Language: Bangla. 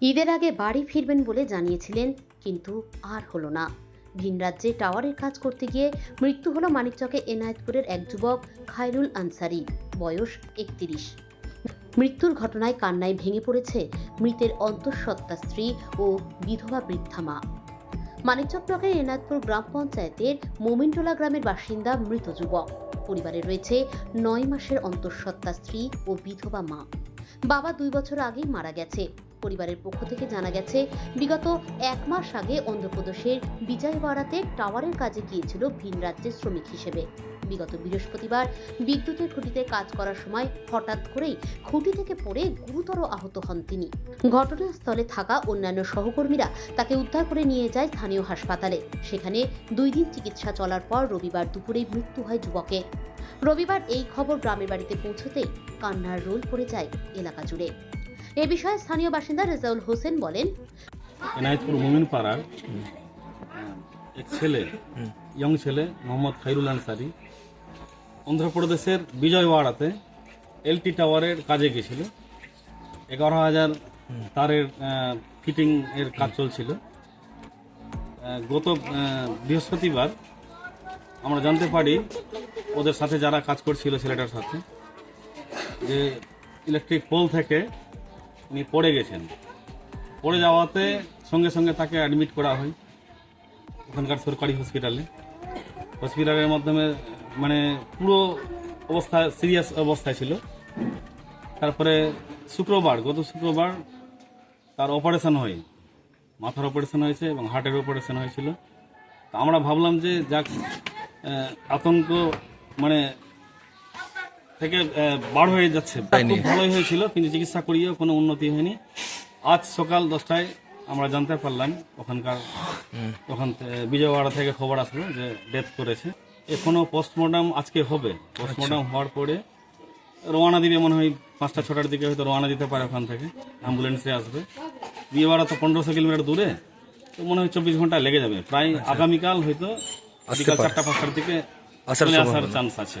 ঈদের আগে বাড়ি ফিরবেন বলে জানিয়েছিলেন, কিন্তু আর হলো না। ভিন রাজ্যে টাওয়ারের কাজ করতে গিয়ে মৃত্যু হলো মানিকচকে এনায়েতপুরের এক যুবক, খায়রুল আনসারি, বয়স একত্রিশ। মৃত্যুর ঘটনায় কান্নায় ভেঙে পড়েছে মৃতের অন্তঃসত্ত্বা স্ত্রী ও বিধবা বৃদ্ধা মা। মানিকচক ব্লকের এনায়তপুর গ্রাম পঞ্চায়েতের মোমিনটোলা গ্রামের বাসিন্দা মৃত যুবক। পরিবারে রয়েছে নয় মাসের অন্তঃসত্ত্বা স্ত্রী ও বিধবা মা। বাবা দুই বছর আগেই মারা গেছে। পরিবারের পক্ষ থেকে জানা গেছে, বিগত এক মাস আগে অন্ধ্রপ্রদেশের বিজয়ওয়াড়াতে টাওয়ারের কাজে গিয়েছিল ভিন রাজ্যের শ্রমিক হিসেবে। বিগত বৃহস্পতিবার বিদ্যুতের খুঁটিতে কাজ করার সময় হঠাৎ করেই খুঁটি থেকে পড়ে গুরুতর আহত হন তিনি। ঘটনাস্থলে থাকা অন্যান্য সহকর্মীরা তাকে উদ্ধার করে নিয়ে যায় স্থানীয় হাসপাতালে। সেখানে দুই দিন চিকিৎসা চলার পর রবিবার দুপুরেই মৃত্যু হয় যুবকের। রবিবার এই খবর গ্রামের বাড়িতে পৌঁছতেই কান্নার রোল পড়ে যায় এলাকা জুড়ে। এ বিষয়ে স্থানীয় বাসিন্দা রেজাউল হোসেন বলেন এনায়তপুর মোমিন পাড়ার এক ছেলে ইয়ং ছেলে মোহাম্মদ খাইরুল আনসারি অন্ধ্রপ্রদেশের বিজয়ওয়াড়াতে এলটি টাওয়ারের কাজে গেছিল। এগারো হাজার তারের ফিটিং এর কাজ চলছিল। গত বৃহস্পতিবার আমরা জানতে পারি ওদের সাথে যারা কাজ করছিল ছেলেটার সাথে যে ইলেকট্রিক পোল থেকে উনি পড়ে গেছেন। পড়ে যাওয়াতে সঙ্গে সঙ্গে তাকে অ্যাডমিট করা হয় ওখানকার সরকারি হসপিটালে হসপিটালের মাধ্যমে মানে পুরো অবস্থা সিরিয়াস অবস্থায় ছিল। তারপরে শুক্রবার, গত শুক্রবার তার অপারেশন হয়। মাথার অপারেশন হয়েছে এবং হার্টের অপারেশন হয়েছিল। তা আমরা ভাবলাম যে যাক আতঙ্ক মানে থেকে বার হয়ে যাচ্ছে। খুব ভালোই হয়েছিল কিন্তু চিকিৎসা করিয়েও কোনো উন্নতি হয়নি। আজ সকাল দশটায় আমরা জানতে পারলাম ওখানকার ওখান থেকে বিজয়ওয়াড়া থেকে খবর আসলো যে ডেথ করেছে। এখনও পোস্টমর্টম আজকে হবে। পোস্টমর্টম হওয়ার পরে রওনা দিবে মনে হয় পাঁচটা ছটার দিকে হয়তো রওনা দিতে পারে ওখান থেকে। অ্যাম্বুলেন্সে আসবে। বিয়েবাড়া তো পনেরোশো কিলোমিটার দূরে তো মনে হয় চব্বিশ ঘণ্টা লেগে যাবে। প্রায় আগামীকাল হয়তো বিকাল চারটা পাঁচটার দিকে আসার চান্স আছে।